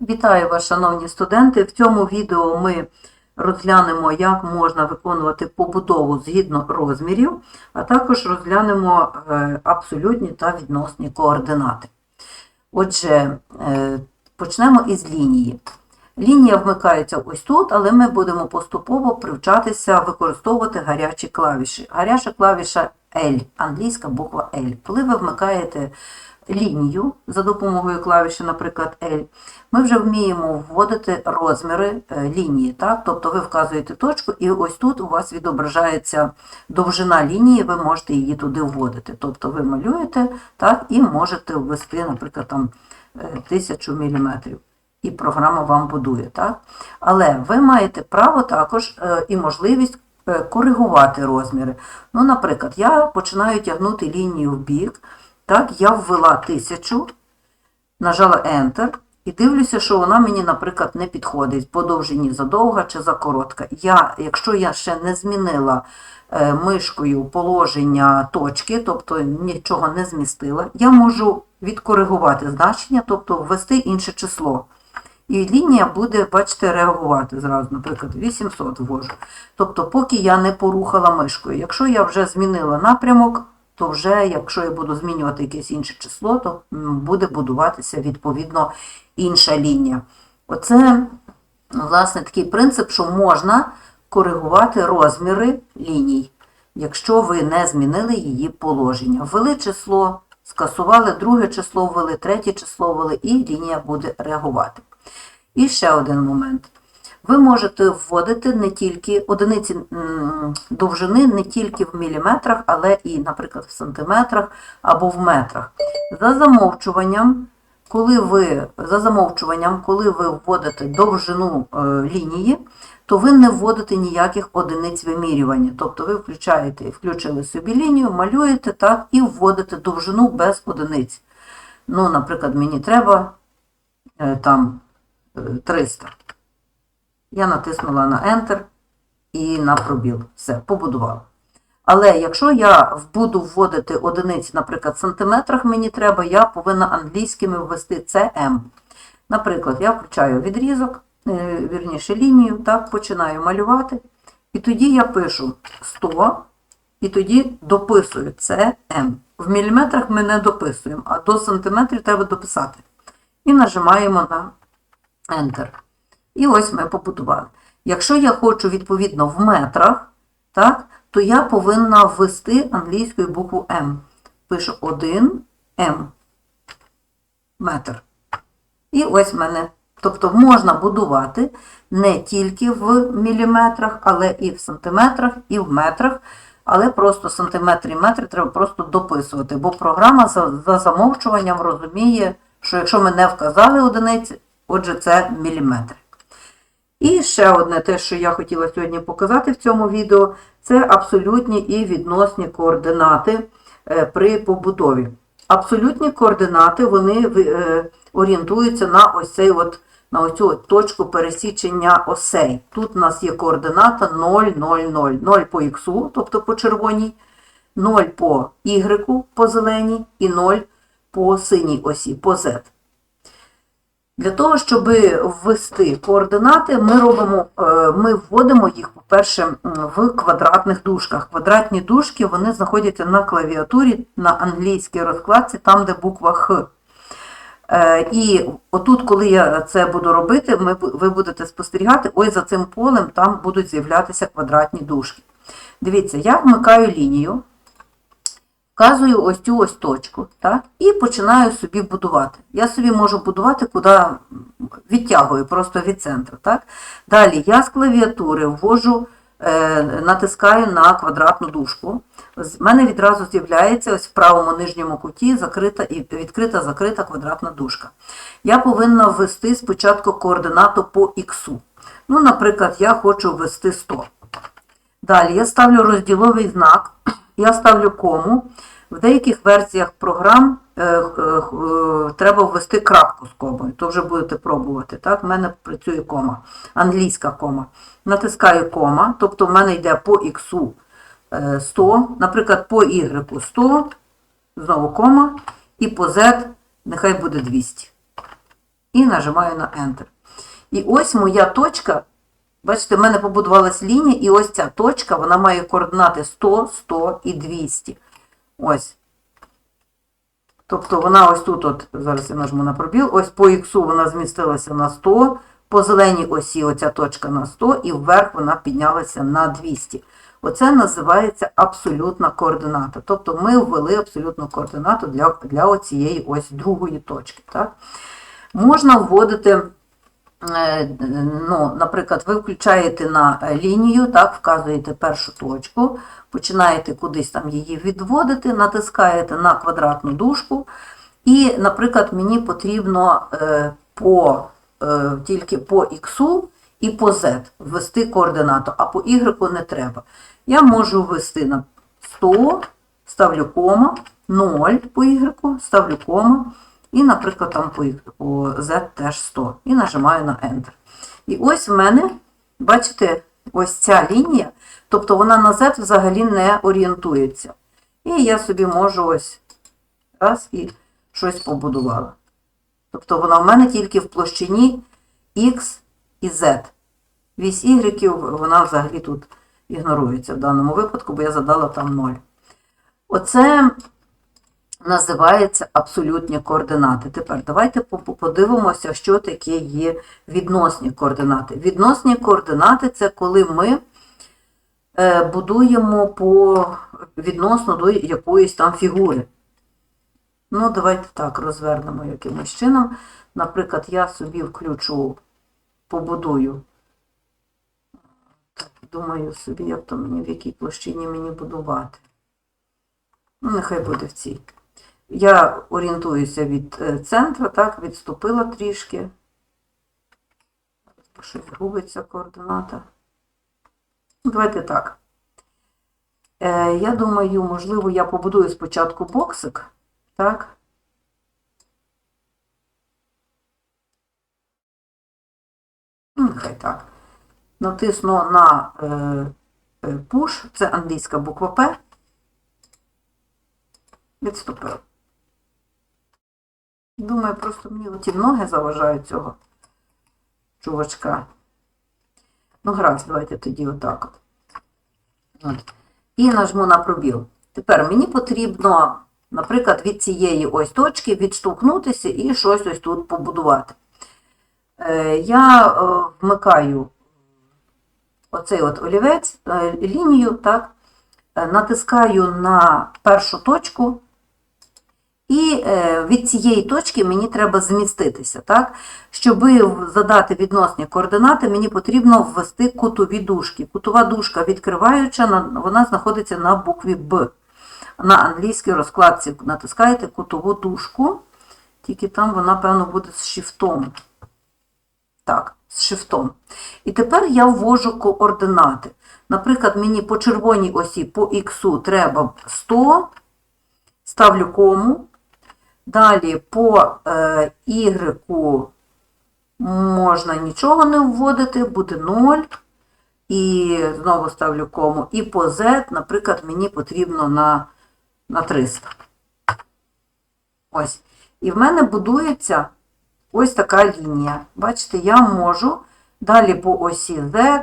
Вітаю вас, шановні студенти. В цьому відео ми розглянемо, як можна виконувати побудову згідно розмірів, а також розглянемо е, абсолютні та відносні координати. Отже, е, почнемо із лінії. Лінія вмикається ось тут, але ми будемо поступово привчатися використовувати гарячі клавіші. Гаряча клавіша L, англійська буква L. Коли ви вмикаєте лінію за допомогою клавіші, наприклад, L, ми вже вміємо вводити розміри е, лінії. Так? Тобто ви вказуєте точку, і ось тут у вас відображається довжина лінії, ви можете її туди вводити. Тобто ви малюєте так, і можете ввести, наприклад, там, е, 1000 мм. І програма вам будує. Так? Але ви маєте право також е, і можливість е, коригувати розміри. Ну, наприклад, я починаю тягнути лінію в бік, так, я ввела 1000, нажала Enter і дивлюся, що вона мені, наприклад, не підходить по довжині задовга чи за коротка. Я, якщо я ще не змінила е, мишкою положення точки, тобто нічого не змістила, я можу відкоригувати значення, тобто ввести інше число. І лінія буде, бачите, реагувати зразу, наприклад, 800 ввожу. Тобто, поки я не порухала мишкою. Якщо я вже змінила напрямок, то вже, якщо я буду змінювати якесь інше число, то буде будуватися відповідно інша лінія. Оце, власне, такий принцип, що можна коригувати розміри ліній, якщо ви не змінили її положення. Ввели число, скасували друге число, ввели третє число, ввели, і лінія буде реагувати. І ще один момент. Ви можете вводити не тільки одиниці довжини не тільки в міліметрах, але і, наприклад, в сантиметрах або в метрах. За замовчуванням, коли ви, за замовчуванням, коли ви вводите довжину е, лінії, то ви не вводите ніяких одиниць вимірювання. Тобто ви включаєте, включили собі лінію, малюєте так і вводите довжину без одиниць. Ну, наприклад, мені треба е, там е, 300. Я натиснула на Enter і на пробіл. Все, побудувала. Але якщо я буду вводити одиниці, наприклад, в сантиметрах мені треба, я повинна англійськими ввести CM. Наприклад, я включаю відрізок, е, вірніше лінію, так, починаю малювати. І тоді я пишу 100, і тоді дописую CM. В міліметрах ми не дописуємо, а до сантиметрів треба дописати. І нажимаємо на Enter. І ось ми побудували. Якщо я хочу, відповідно, в метрах, так, то я повинна ввести англійською букву М. Пишу 1 М. Метр. І ось в мене. Тобто можна будувати не тільки в міліметрах, але і в сантиметрах, і в метрах. Але просто сантиметри і метри треба просто дописувати, бо програма за, за замовчуванням розуміє, що якщо ми не вказали одиниці, отже, це міліметри. І ще одне те, що я хотіла сьогодні показати в цьому відео, це абсолютні і відносні координати е, при побудові. Абсолютні координати вони е, орієнтуються на ось цей от, на от точку пересічення осей. Тут у нас є координата 0, 0, 0. 0 по х, тобто по червоній, 0 по y по зеленій і 0 по синій осі, по z. Для того, щоб ввести координати, ми робимо, е, ми вводимо їх, по-перше, в квадратних дужках. Квадратні дужки вони знаходяться на клавіатурі на англійській розкладці, там, де буква Х. Е, І отут, коли я це буду робити, ми, ви будете спостерігати, ось за цим полем там будуть з'являтися квадратні дужки. Дивіться, я вмикаю лінію, вказую ось цю ось точку, так, і починаю собі будувати. Я собі можу будувати, куди відтягую, просто від центру. Так. Далі я з клавіатури ввожу, е, натискаю на квадратну дужку. В мене відразу з'являється ось в правому нижньому куті закрита і відкрита закрита квадратна дужка. Я повинна ввести спочатку координату по х. Ну, наприклад, я хочу ввести 100. Далі я ставлю розділовий знак, я ставлю кому. В деяких версіях програм е, е, е, треба ввести крапку з комою, то вже будете пробувати. Так? В мене працює кома, англійська кома. Натискаю кома, тобто в мене йде по х 100, наприклад, по y 100, знову кома, і по z нехай буде 200. І нажимаю на Enter. І ось моя точка. Бачите, в мене побудувалась лінія, і ось ця точка, вона має координати 100, 100 і 200. Ось. Тобто вона ось тут, от, зараз я нажму на пробіл, ось по х вона змістилася на 100, по зеленій осі оця точка на 100, і вверх вона піднялася на 200. Оце називається абсолютна координата. Тобто ми ввели абсолютну координату для, для оцієї ось другої точки. Так? Можна вводити, ну, наприклад, ви включаєте на е, лінію, так, вказуєте першу точку, починаєте кудись там її відводити, натискаєте на квадратну дужку, і, наприклад, мені потрібно е, по, е, тільки по x і по z ввести координату, а по y не треба. Я можу ввести на 100, ставлю кома, 0 по y, ставлю кома, і, наприклад, там по, z теж 100. І нажимаю на Enter. І ось в мене, бачите, ось ця лінія, тобто вона на z взагалі не орієнтується. І я собі можу ось раз і щось побудувала. Тобто вона в мене тільки в площині x і z. Вісь y, вона взагалі тут ігнорується в даному випадку, бо я задала там 0. Оце називається абсолютні координати. Тепер давайте по- по- подивимося, що таке є відносні координати. Відносні координати це коли ми е, будуємо по відносно до якоїсь там фігури. Ну, давайте так розвернемо якимось чином. Наприклад, я собі включу, побудую. Так, думаю собі, як то мені, в якій площині мені будувати. Ну, нехай буде в цій. Я орієнтуюся від е, центру, так, відступила трішки. Щось губиться координата. Давайте так. Е, я думаю, можливо, я побудую спочатку боксик, так? Ну, Нехай так. Натисну на е, е, push, це англійська буква П. Відступив. Думаю, просто мені оті ноги заважають цього чувачка. Ну, гаразд, давайте тоді отак от. от. І нажму на пробіл. Тепер мені потрібно, наприклад, від цієї ось точки відштовхнутися і щось ось тут побудувати. Е, Я е, вмикаю оцей от олівець, е, лінію, так, е, натискаю на першу точку, і е, від цієї точки мені треба зміститися. Так? Щоб задати відносні координати, мені потрібно ввести кутові дужки. Кутова дужка відкриваюча, вона знаходиться на букві Б. На англійській розкладці натискаєте кутову дужку, тільки там вона, певно, буде з шифтом. Так, з шифтом. І тепер я ввожу координати. Наприклад, мені по червоній осі по х треба 100, ставлю кому. Далі по е, y можна нічого не вводити, буде 0. І знову ставлю кому. І по z, наприклад, мені потрібно на, на 300. Ось. І в мене будується ось така лінія. Бачите, я можу далі по осі Z,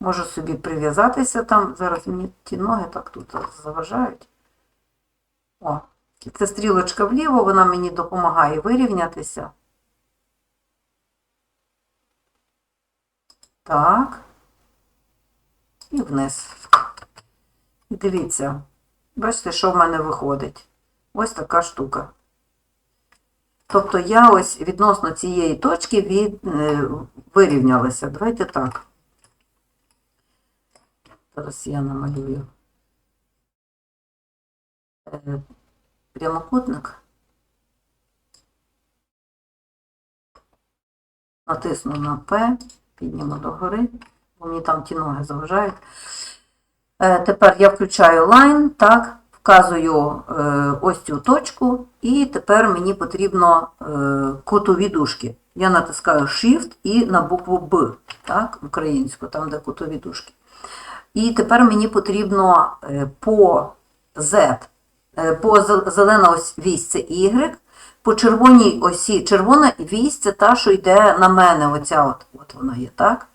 можу собі прив'язатися там. Зараз мені ті ноги так тут заважають. О, це стрілочка вліво, вона мені допомагає вирівнятися. Так. І вниз. І дивіться, бачите, що в мене виходить? Ось така штука. Тобто я ось відносно цієї точки від, е, вирівнялася. Давайте так. Зараз я намалюю е, прямокутник. Натисну на П, підніму догори, бо мені там ті ноги заважають. Е, Тепер я включаю line, так, вказую е, ось цю точку, і тепер мені потрібно е, кутові дужки. Я натискаю Shift і на букву Б, так, українську, там, де кутові дужки. І тепер мені потрібно по Z, по зел- зелена ось вісь це Y, по червоній осі. Червона вісь це та, що йде на мене. Оця от, от вона є, так?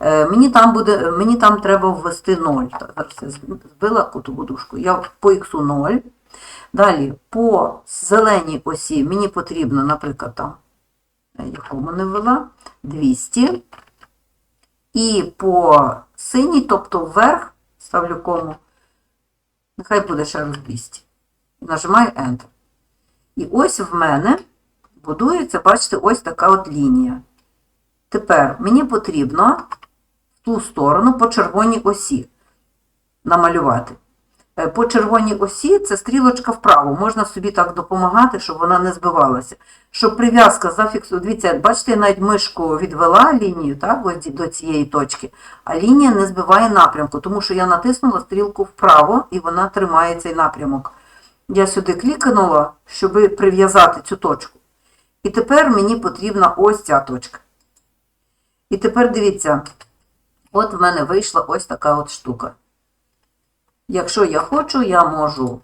Е, Мені там, буде, мені там треба ввести 0. Так, Зараз я збила кутову дужку. Я по х 0. Далі по зеленій осі мені потрібно, наприклад, там, якому не ввела, 200. І по синій, тобто вверх, ставлю кому, нехай буде ще раз 200. Нажимаю Enter. І ось в мене будується, бачите, ось така от лінія. Тепер мені потрібно в ту сторону по червоній осі намалювати. Е, По червоній осі це стрілочка вправо. Можна собі так допомагати, щоб вона не збивалася. Щоб прив'язка зафіксувала. Дивіться, бачите, я навіть мишку відвела лінію так, ось до цієї точки, а лінія не збиває напрямку, тому що я натиснула стрілку вправо і вона тримає цей напрямок. Я сюди клікнула, щоб прив'язати цю точку. І тепер мені потрібна ось ця точка. І тепер дивіться, от в мене вийшла ось така от штука. Якщо я хочу, я можу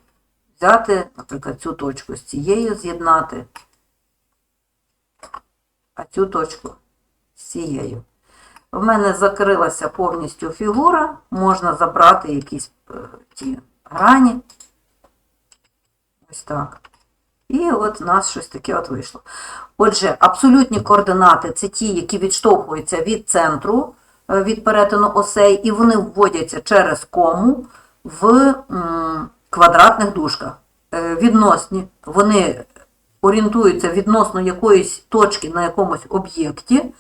взяти, наприклад, цю точку з цією з'єднати, а цю точку з цією. В мене закрилася повністю фігура, можна забрати якісь е, ті грані. Ось так. І от у нас щось таке от вийшло. Отже, абсолютні координати це ті, які відштовхуються від центру, е, від перетину осей, і вони вводяться через кому в квадратних дужках. Е, Відносні, вони орієнтуються відносно якоїсь точки на якомусь об'єкті,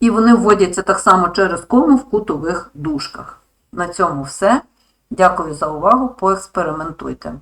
і вони вводяться так само через кому в кутових дужках. На цьому все. Дякую за увагу. Поекспериментуйте.